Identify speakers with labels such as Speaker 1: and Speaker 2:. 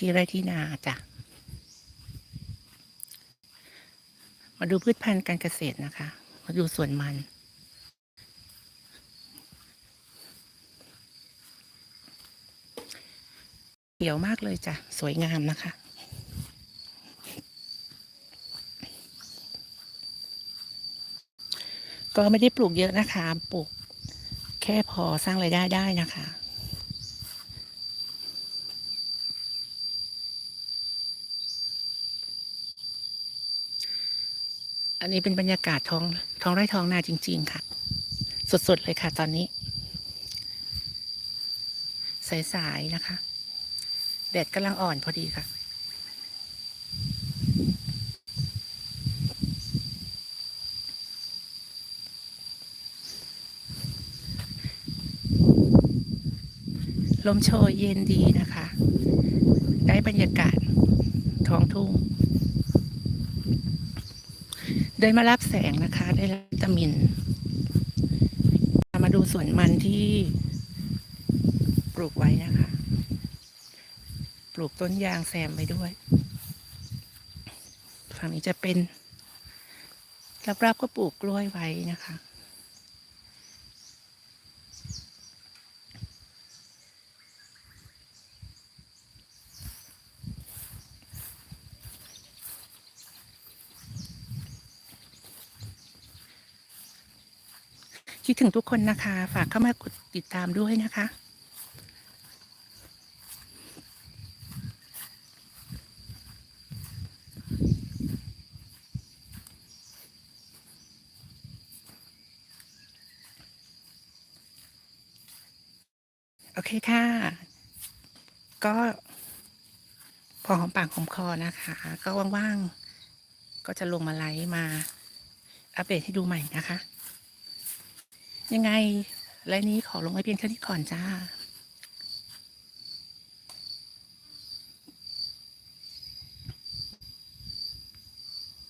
Speaker 1: ที่ไร่ที่นาจ้ะ มาดูพืชพันธุ์การเกษตรนะคะ มาดูสวนมัน เขียวมากเลยจ้ะ สวยงามนะคะก็ไม่ได้ปลูกเยอะนะคะ ปลูกแค่พอสร้างไรายได้ได้นะคะ อันนี้เป็นบรรยากาศท้องท้องไร่ท้องนาจริง ๆ ค่ะ สด ๆ เลยค่ะ ตอนนี้ สาย ๆ นะคะ แดดกำลังอ่อนพอดีค่ะ ลมโชยเย็นดีนะคะ ได้บรรยากาศท้องทุ่ง ได้มารับแสงนะคะ ได้รับวิตามิน มาดูสวนมันที่ปลูกไว้นะคะ ปลูกต้นยางแซมไปด้วย ฝั่งนี้จะเป็นรอบๆก็ปลูกกล้วยไว้นะคะ คิดถึงทุกคนนะคะ ฝากเข้ามากดติดตามด้วยนะคะ โอเคค่ะ ก็พอหอมปากหอมคอนะคะ ก็ว่างๆ ก็จะลงมาไลฟ์มาอัปเดตให้ดูใหม่นะคะ ยังไงไลน์นี้ขอลงไว้เพียงเท่านี้ก่อนจ้า